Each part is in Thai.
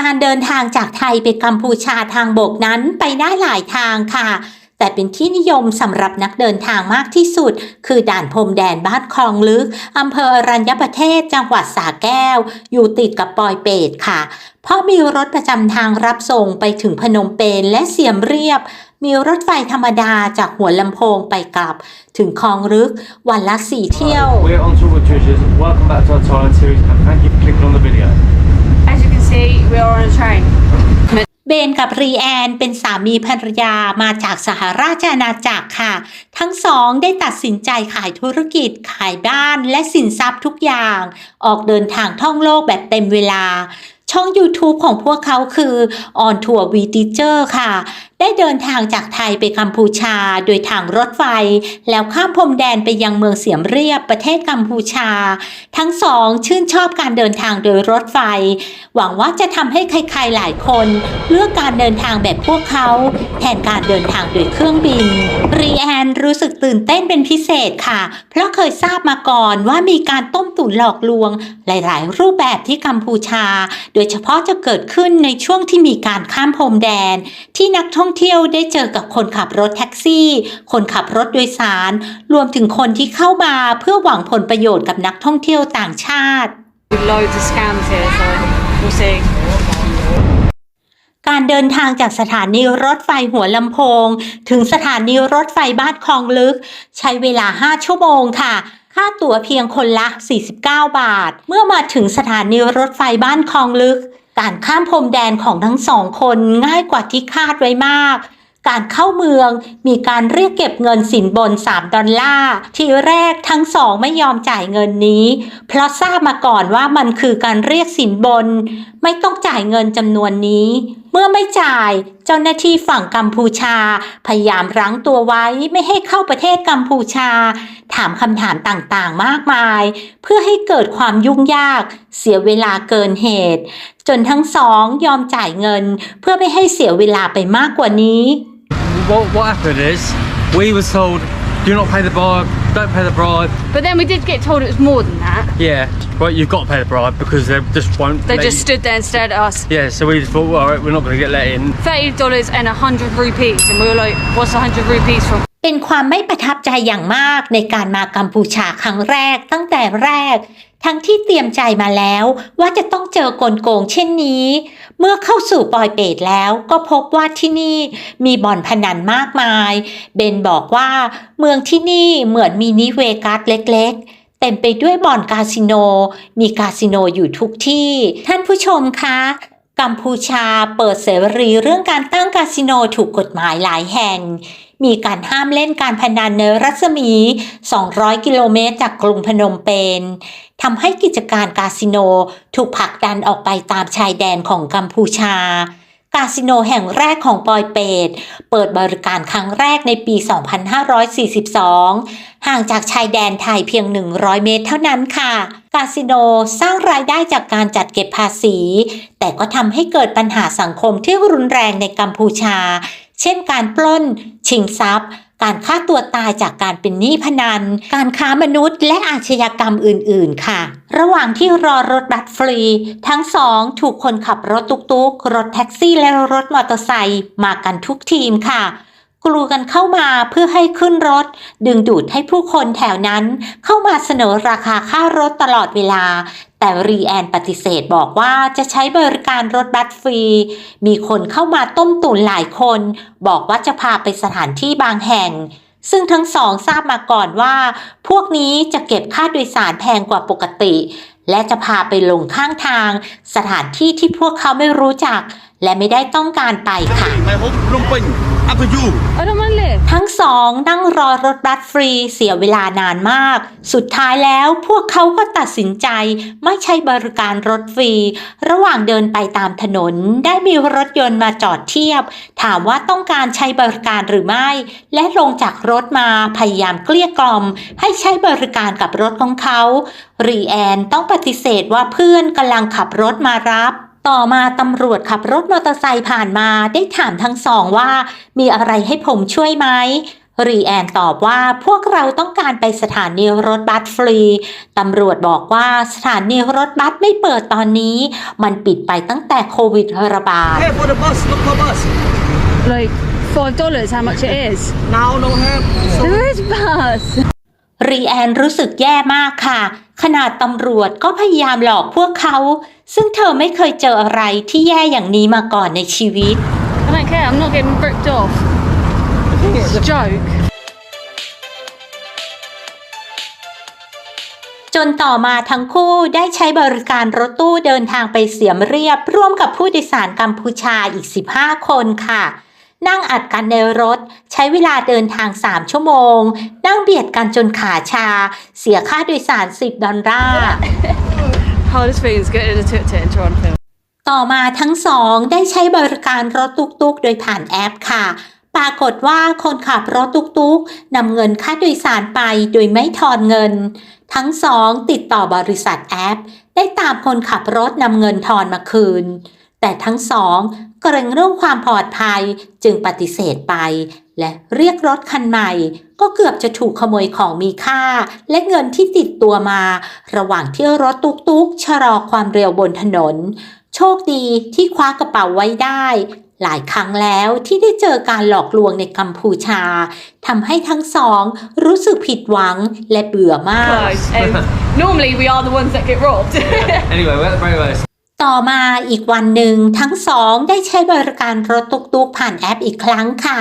การเดินทางจากไทยไปกัมพูชาทางบกนั้นไปได้หลายทางค่ะ แต่เป็นที่นิยมสำหรับนักเดินทางมากที่สุด คือด่านพรมแดนบ้านคลองลึกอำเภออรัญญประเทศจังหวัดสระแก้ว อยู่ติดกับปอยเปตค่ะ เพราะมีรถประจำทางรับส่งไปถึงพนมเปญและเสียมเรียบ มีรถไฟธรรมดาจากหัวลำโพงไปกลับ ถึงคลองลึกวันละสี่เที่ยว We're on tour with Judges. Welcome back to our Thailand series and thank you for clicking on the video. As you can see, we are on a train. เบนกับรีแอนเป็นสามีภรรยามาจากสหราชอาณาจักรค่ะ ทั้งสองได้ตัดสินใจขายธุรกิจ ขายบ้านและสินทรัพย์ทุกอย่าง ออกเดินทางท่องโลกแบบเต็มเวลา ช่อง YouTube ของพวกเขาคือ On Tour v Teacher ค่ะ ได้เดินทางจากไทยไปกัมพูชาโดยทางรถไฟ แล้วข้ามพรมแดนไปยังเมืองเสียมเรียบประเทศกัมพูชา ทั้งสองชื่นชอบการเดินทางโดยรถไฟ หวังว่าจะทำให้ใครๆหลายคน เลือกการเดินทางแบบพวกเขา แทนการเดินทางโดยเครื่องบินรีแอนรู้สึกตื่นเต้นเป็นพิเศษค่ะ เพราะเคยทราบมาก่อนว่ามีการต้มตุ๋นหลอกลวง หลายๆ รูปแบบที่กัมพูชา โดยเฉพาะจะเกิดขึ้นในช่วงที่มีการข้ามพรมแดน ที่นักท่องเที่ยวได้เจอกับคนขับรถแท็กซี่ คนขับรถโดยสาร รวมถึงคนที่เข้ามาเพื่อหวังผลประโยชน์กับนักท่องเที่ยวต่างชาติ Loads of scams here, so we'll see. การเดินทางจากสถานีรถไฟหัวลำโพง ถึงสถานีรถไฟบ้านคลองลึก ใช้เวลา 5 ชั่วโมงค่ะ ค่าตั๋วเพียงคนละ 49 บาท เมื่อมาถึงสถานีรถไฟบ้านคลองลึก การข้ามพรมแดนของทั้งสองคนง่ายกว่าที่คาดไว้มาก การเข้าเมืองมีการเรียกเก็บเงินสินบน 3 ดอลลาร์ ทีแรกทั้งสองไม่ยอมจ่ายเงินนี้ เพราะทราบมาก่อนว่ามันคือการเรียกสินบน ไม่ต้องจ่ายเงินจำนวนนี้เมื่อไม่จ่ายเจ้าหน้าที่ฝั่งกัมพูชา พยายามรั้งตัวไว้ไม่ให้เข้าประเทศกัมพูชา ถามคำถามต่างๆมากมาย เพื่อให้เกิดความยุ่งยาก เสียเวลาเกินเหตุ จนทั้งสองยอมจ่ายเงิน เพื่อไม่ให้เสียเวลาไปมากกว่านี้ What, what happened is we were told do not pay the bribe, don't pay the bribe. But then we did get told it was more than that. Yeah, but you've got to pay the bribe because they just won't. They let just you- stood there and stared at us. Yeah, so we just thought, all right, we're not going to get let in. Thirty dollars and a hundred rupees, and we were like, "What's a hundred rupees from?" เป็นความไม่ประทับใจอย่างมากในการมากัมพูชาครั้งแรกตั้งแต่แรก ทั้งที่เตรียมใจมาแล้วว่าจะต้องเจอกลโกงเช่นนี้ เมื่อเข้าสู่ปอยเปตแล้วก็พบว่าที่นี่มีบ่อนพนันมากมาย เบนบอกว่าเมืองที่นี่เหมือนมินิเวกัสเล็กๆ เต็มไปด้วยบ่อนคาสิโน มีคาสิโนอยู่ทุกที่ ท่านผู้ชมคะ กัมพูชาเปิดเสรีเรื่องการตั้งคาสิโนถูกกฎหมายหลายแห่ง มีการห้ามเล่นการพนันในรัศมี 200 กิโลเมตรจากกรุงพนมเปญทำให้กิจการคาสิโนถูกผลักดันออกไปตามชายแดนของกัมพูชา คาสิโนแห่งแรกของปอยเปตเปิดบริการครั้งแรกในปี 2542 ห่างจากชายแดนไทยเพียง 100 เมตรเท่านั้นค่ะ คาสิโนสร้างรายได้จากการจัดเก็บภาษี แต่ก็ทำให้เกิดปัญหาสังคมที่รุนแรงในกัมพูชา เช่นการปล้น ชิงทรัพย์ การฆ่าตัวตายจากการเป็นหนี้พนัน การค้ามนุษย์และอาชญากรรมอื่น ๆ ค่ะ ระหว่างที่รอรถบัสฟรี ทั้งสองถูกคนขับรถตุ๊กๆ รถแท็กซี่และรถมอเตอร์ไซค์มากันทุกทีมค่ะกลูกันเข้ามาเพื่อให้ขึ้นรถ ดึงดูดให้ผู้คนแถวนั้น เข้ามาเสนอราคาค่ารถตลอดเวลา แต่รีแอนปฏิเสธบอกว่าจะใช้บริการรถบัสฟรี มีคนเข้ามาต้มตุ๋นหลายคน บอกว่าจะพาไปสถานที่บางแห่ง ซึ่งทั้งสองทราบมาก่อนว่า พวกนี้จะเก็บค่าโดยสารแพงกว่าปกติ และจะพาไปลงข้างทาง สถานที่ที่พวกเขาไม่รู้จัก และไม่ได้ต้องการไปค่ะ My home, Phnom Penh. Up to you. ทั้งสองนั่งรอรถบัสฟรีเสียเวลานานมาก สุดท้ายแล้วพวกเขาก็ตัดสินใจไม่ใช้บริการรถฟรี ระหว่างเดินไปตามถนนได้มีรถยนต์มาจอดเทียบ ถามว่าต้องการใช้บริการหรือไม่ และลงจากรถมาพยายามเกลี้ยกล่อม ให้ใช้บริการกับรถของเขา รีแอนต้องปฏิเสธว่าเพื่อนกำลังขับรถมารับ ต่อมาตำรวจขับรถมอเตอร์ไซค์ผ่านมาได้ถามทั้งสองว่า มีอะไรให้ผมช่วยไหมรีแอนตอบว่าพวกเราต้องการไปสถานีรถบัสฟรี ตำรวจบอกว่าสถานีรถบัสไม่เปิดตอนนี้ มันปิดไปตั้งแต่โควิดระบาด Hey for the bus, look for bus. Like five dollars, how much it is? Now no have. So There is bus. รีแอนรู้สึกแย่มากค่ะ ขนาดตำรวจก็พยายามหลอกพวกเขา ซึ่งเธอไม่เคยเจออะไรที่แย่อย่างนี้มาก่อนในชีวิต I don't care. I'm not getting ripped off. It's a joke. จนต่อมาทั้งคู่ได้ใช้บริการรถตู้เดินทางไปเสียมเรียบ ร่วมกับผู้โดยสารกัมพูชาอีก 15 คนค่ะ นั่งอัดกันในรถ ใช้เวลาเดินทาง 3 ชั่วโมง นั่งเบียดกันจนขาชา เสียค่าโดยสาร 10 ดอลลาร์ Hardest thing is getting a tuk tuk and trying to film. ต่อมาทั้งสองได้ใช้บริการรถตุกๆ โดยผ่านแอปค่ะ ปรากฏว่าคนขับรถตุกๆนำเงินค่าโดยสารไปโดยไม่ทอนเงิน ทั้งสองติดต่อบริษัทแอป ได้ตามคนขับรถนำเงินทอนมาคืน แต่ทั้งสองเกรงเรื่องความปลอดภัยจึงปฏิเสธไป และเรียกรถคันใหม่ ก็เกือบจะถูกขโมยของมีค่า และเงินที่ติดตัวมา ระหว่างที่รถตุกๆชะลอความเร็วบนถนน โชคดีที่คว้ากระเป๋าไว้ได้ หลายครั้งแล้วที่ได้เจอการหลอกลวงในกัมพูชาทำให้ทั้งสองรู้สึกผิดหวังและเบื่อมาก Close. And normally we are the ones that get robbed. Anyway, we're at the very lowest. ต่อมาอีกวันหนึ่งทั้งสองได้ใช้บริการรถตุกๆผ่านแอปอีกครั้งค่ะ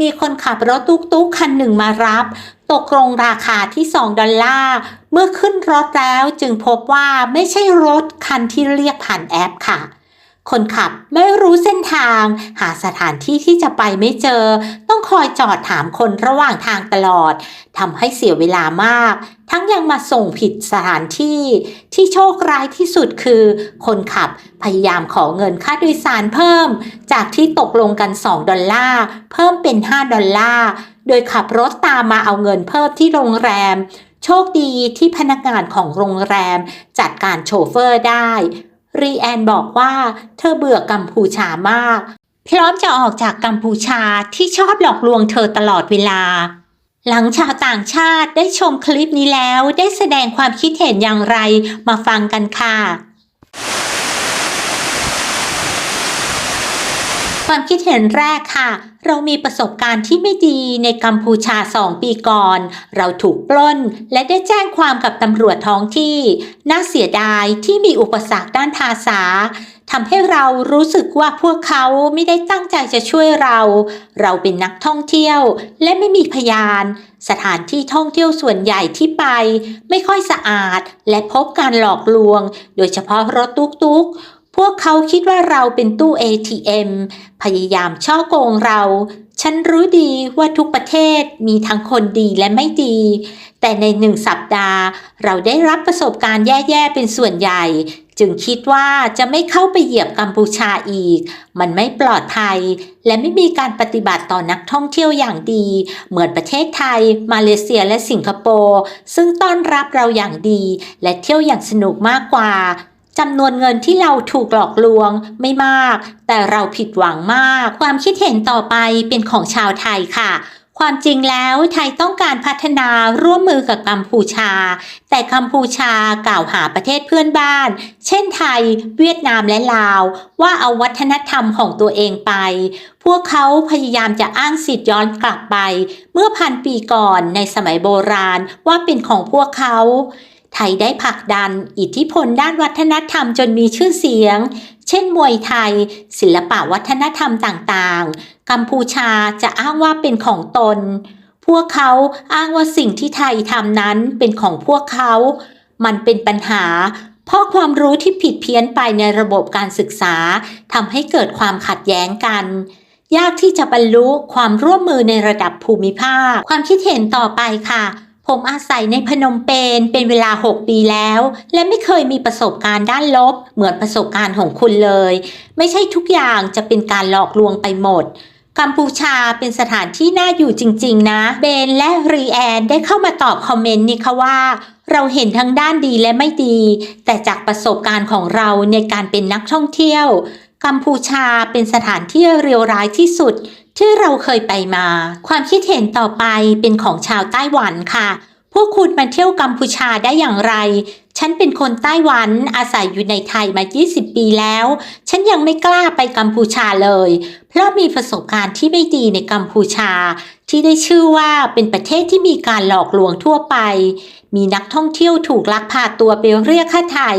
มีคนขับรถตุกๆคันหนึ่งมารับ ตกลงราคาที่ 2 ดอลลาร์ เมื่อขึ้นรถแล้วจึงพบว่าไม่ใช่รถคันที่เรียกผ่านแอปค่ะ คนขับไม่รู้เส้นทาง หาสถานที่ที่จะไปไม่เจอ ต้องคอยจอดถามคนระหว่างทางตลอดทำให้เสียเวลามาก ทั้งยังมาส่งผิดสถานที่ ที่โชคร้ายที่สุดคือ คนขับพยายามขอเงินค่าโดยสารเพิ่ม จากที่ตกลงกัน 2 ดอลลาร์ เพิ่มเป็น 5 ดอลลาร์ โดยขับรถตามมาเอาเงินเพิ่มที่โรงแรม โชคดีที่พนักงานของโรงแรม จัดการโชเฟอร์ได้ รีแอนบอกว่าเธอเบื่อกัมพูชามาก พร้อมจะออกจากกัมพูชาที่ชอบหลอกลวงเธอตลอดเวลา หลังชาวต่างชาติได้ชมคลิปนี้แล้วได้แสดงความคิดเห็นอย่างไรมาฟังกันค่ะ ความคิดเห็นแรกค่ะ เรามีประสบการณ์ที่ไม่ดีในกัมพูชาสองปีก่อน เราถูกปล้น และได้แจ้งความกับตำรวจท้องที่ น่าเสียดายที่มีอุปสรรคด้านภาษาทำให้เรารู้สึกว่าพวกเขาไม่ได้ตั้งใจจะช่วยเรา เราเป็นนักท่องเที่ยวและไม่มีพยาน สถานที่ท่องเที่ยวส่วนใหญ่ที่ไป ไม่ค่อยสะอาดและพบการหลอกลวง โดยเฉพาะรถตุ๊กๆ พวกเขาคิดว่าเราเป็นตู้ ATM พยายามช่อโกงเรา ฉันรู้ดีว่าทุกประเทศมีทั้งคนดีและไม่ดี แต่ในหนึ่งสัปดาห์ เราได้รับประสบการณ์แย่ๆเป็นส่วนใหญ่ จึงคิดว่าจะไม่เข้าไปเหยียบกัมพูชาอีก มันไม่ปลอดภัย และไม่มีการปฏิบัติต่อนักท่องเที่ยวอย่างดี เหมือนประเทศไทย มาเลเซียและสิงคโปร์ซึ่งต้อนรับเราอย่างดี และเที่ยวอย่างสนุกมากกว่า จำนวนเงินที่เราถูกหลอกลวงไม่มาก แต่เราผิดหวังมาก ความคิดเห็นต่อไปเป็นของชาวไทยค่ะ ความจริงแล้วไทยต้องการพัฒนาร่วมมือกับกัมพูชา แต่กัมพูชากล่าวหาประเทศเพื่อนบ้าน เช่นไทย เวียดนามและลาว ว่าเอาวัฒนธรรมของตัวเองไป พวกเขาพยายามจะอ้างสิทธิ์ย้อนกลับไป เมื่อพันปีก่อนในสมัยโบราณว่าเป็นของพวกเขา ยได้ผลักดันอิทธิพลด้านวัฒนธรรมจนมีชื่อเสียง เช่นมวยไทย ศิลปะวัฒนธรรมต่างๆ กัมพูชาจะอ้างว่าเป็นของตน พวกเขาอ้างว่าสิ่งที่ไทยทำนั้นเป็นของพวกเขา มันเป็นปัญหา เพราะความรู้ที่ผิดเพี้ยนไปในระบบการศึกษาทำให้เกิดความขัดแย้งกันยากที่จะบรรลุความร่วมมือในระดับภูมิภาค ความคิดเห็นต่อไปค่ะ ผมอาศัยในพนมเปญเป็นเวลา 6 ปีแล้ว และไม่เคยมีประสบการณ์ด้านลบ เหมือนประสบการณ์ของคุณเลย ไม่ใช่ทุกอย่างจะเป็นการหลอกลวงไปหมดกัมพูชาเป็นสถานที่น่าอยู่จริง ๆ นะ เบนและรีแอนได้เข้ามาตอบคอมเมนต์นี่ค่ะว่า เราเห็นทั้งด้านดีและไม่ดี แต่จากประสบการณ์ของเราในการเป็นนักท่องเที่ยว กัมพูชาเป็นสถานที่เรียวร้ายที่สุด ที่เราเคยไปมา ความคิดเห็นต่อไปเป็นของชาวไต้หวันค่ะ พวกคุณมาเที่ยวกัมพูชาได้อย่างไร ฉันเป็นคนไต้หวันอาศัยอยู่ในไทยมา 20 ปีแล้ว ฉันยังไม่กล้าไปกัมพูชาเลย เพราะมีประสบการณ์ที่ไม่ดีในกัมพูชา ที่ได้ชื่อว่าเป็นประเทศที่มีการหลอกลวงทั่วไป มีนักท่องเที่ยวถูกลักพาตัวไปเรียกค่าไทย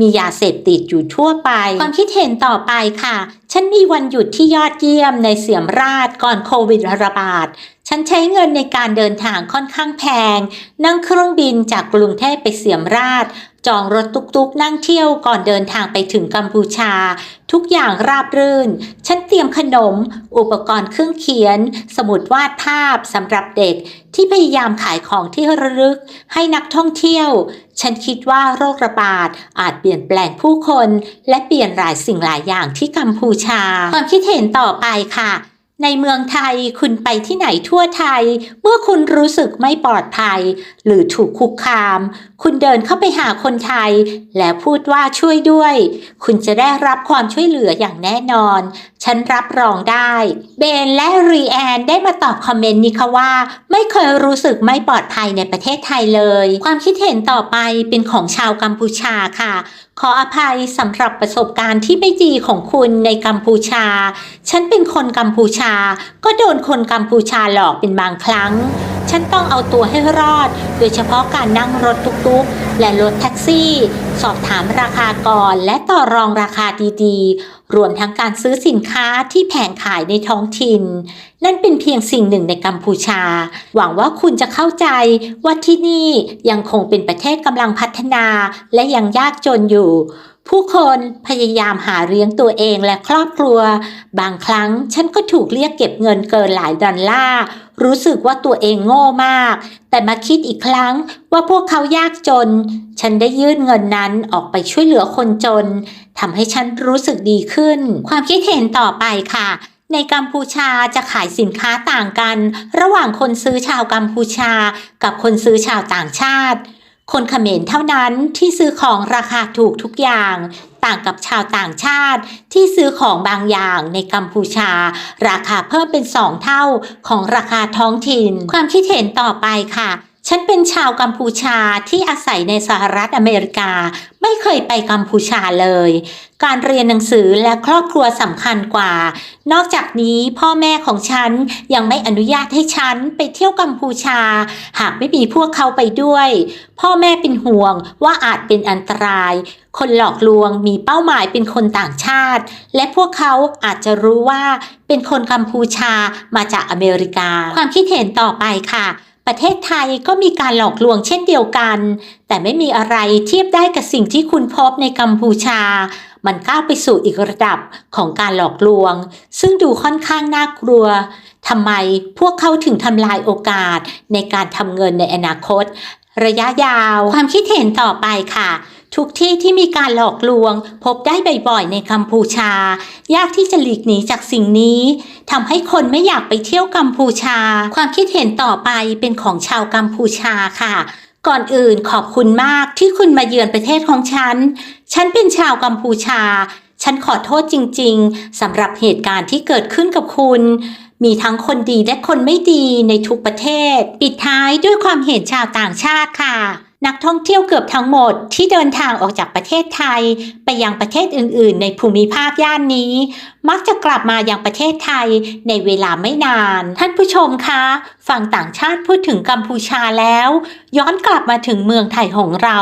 มียาเสพติดอยู่ทั่วไป ความคิดเห็นต่อไปค่ะ ฉันมีวันหยุดที่ยอดเยี่ยมในเสียมราชก่อนโควิดระบาด ฉันใช้เงินในการเดินทางค่อนข้างแพง นั่งเครื่องบินจากกรุงเทพไปเสียมราช จองรถตุกๆ นั่งเที่ยวก่อนเดินทางไปถึงกัมพูชา ทุกอย่างราบรื่น ฉันเตรียมขนม อุปกรณ์เครื่องเขียน สมุดวาดภาพสำหรับเด็ก ที่พยายามขายของที่ระลึก ให้นักท่องเที่ยว ฉันคิดว่าโรคระบาดอาจเปลี่ยนแปลงผู้คน และเปลี่ยนหลายสิ่งหลายอย่างที่กัมพูชา ความคิดเห็นต่อไปค่ะ ในเมืองไทยคุณไปที่ไหนทั่วไทย เมื่อคุณรู้สึกไม่ปลอดภัย หรือถูกคุกคาม คุณเดินเข้าไปหาคนไทย แล้วพูดว่าช่วยด้วย คุณจะได้รับความช่วยเหลืออย่างแน่นอน ฉันรับรองได้ เบนและรีแอนได้มาตอบคอมเมนต์นี้ค่ะว่า ไม่เคยรู้สึกไม่ปลอดภัยในประเทศไทยเลย ความคิดเห็นต่อไปเป็นของชาวกัมพูชาค่ะ ขออภัยสำหรับประสบการณ์ที่ไม่ดีของคุณในกัมพูชา ฉันเป็นคนกัมพูชา ก็โดนคนกัมพูชาหลอกเป็นบางครั้ง ฉันต้องเอาตัวให้รอด โดยเฉพาะการนั่งรถตุกๆ และรถแท็กซี่ สอบถามราคาก่อนและต่อรองราคาดีๆ รวมทั้งการซื้อสินค้าที่แผงขายในท้องถิ่น นั่นเป็นเพียงสิ่งหนึ่งในกัมพูชา หวังว่าคุณจะเข้าใจว่าที่นี่ยังคงเป็นประเทศกำลังพัฒนาและยังยากจนอยู่ผู้คนพยายามหาเลี้ยงตัวเองและครอบครัว บางครั้งฉันก็ถูกเรียกเก็บเงินเกินหลายดอลลาร์ รู้สึกว่าตัวเองโง่มาก แต่มาคิดอีกครั้งว่าพวกเขายากจน ฉันได้ยื่นเงินนั้นออกไปช่วยเหลือคนจน ทำให้ฉันรู้สึกดีขึ้น ความคิดเห็นต่อไปค่ะในกัมพูชาจะขายสินค้าต่างกัน ระหว่างคนซื้อชาวกัมพูชา กับคนซื้อชาวต่างชาติ คนเขมรเท่านั้นที่ซื้อของราคาถูกทุกอย่าง ต่างกับชาวต่างชาติที่ซื้อของบางอย่างในกัมพูชา ราคาเพิ่มเป็นสองเท่าของราคาท้องถิ่น ความคิดเห็นต่อไปค่ะ ฉันเป็นชาวกัมพูชาที่อาศัยในสหรัฐอเมริกา ไม่เคยไปกัมพูชาเลย การเรียนหนังสือและครอบครัวสำคัญกว่า นอกจากนี้พ่อแม่ของฉันยังไม่อนุญาตให้ฉันไปเที่ยวกัมพูชา หากไม่มีพวกเขาไปด้วย พ่อแม่เป็นห่วงว่าอาจเป็นอันตราย คนหลอกลวงมีเป้าหมายเป็นคนต่างชาติ และพวกเขาอาจจะรู้ว่าเป็นคนกัมพูชามาจากอเมริกา ความคิดเห็นต่อไปค่ะ ประเทศไทยก็มีการหลอกลวงเช่นเดียวกัน แต่ไม่มีอะไรเทียบได้กับสิ่งที่คุณพบในกัมพูชา มันก้าวไปสู่อีกระดับของการหลอกลวง ซึ่งดูค่อนข้างน่ากลัวทำไมพวกเขาถึงทำลายโอกาสในการทำเงินในอนาคต ระยะยาว ความคิดเห็นต่อไปค่ะ ทุกที่ที่มีการหลอกลวง พบได้บ่อยๆในกัมพูชา ยากที่จะหลีกหนีจากสิ่งนี้ทำให้คนไม่อยากไปเที่ยวกัมพูชา ความคิดเห็นต่อไปเป็นของชาวกัมพูชาค่ะ ก่อนอื่นขอบคุณมากที่คุณมาเยือนประเทศของฉัน ฉันเป็นชาวกัมพูชา ฉันขอโทษจริงๆสำหรับเหตุการณ์ที่เกิดขึ้นกับคุณมีทั้งคนดีและคนไม่ดีในทุกประเทศ ปิดท้ายด้วยความเห็นชาวต่างชาติค่ะ นักท่องเที่ยวเกือบทั้งหมดที่เดินทางออกจากประเทศไทย ไปยังประเทศอื่น ๆ ในภูมิภาคย่านนี้ มักจะกลับมายังประเทศไทยในเวลาไม่นาน ท่านผู้ชมคะฝั่งต่างชาติพูดถึงกัมพูชาแล้ว ย้อนกลับมาถึงเมืองไทยของเรา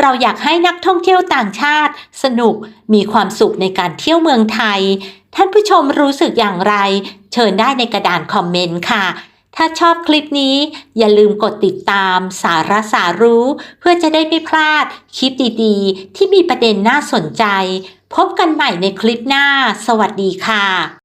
เราอยากให้นักท่องเที่ยวต่างชาติ สนุกมีความสุขในการเที่ยวเมืองไทย ท่านผู้ชมรู้สึกอย่างไร เชิญได้ในกระดานคอมเมนต์ค่ะ ถ้าชอบคลิปนี้ อย่าลืมกดติดตามสาระสารู้ เพื่อจะได้ไม่พลาดคลิปดีๆ ที่มีประเด็นน่าสนใจ พบกันใหม่ในคลิปหน้า สวัสดีค่ะ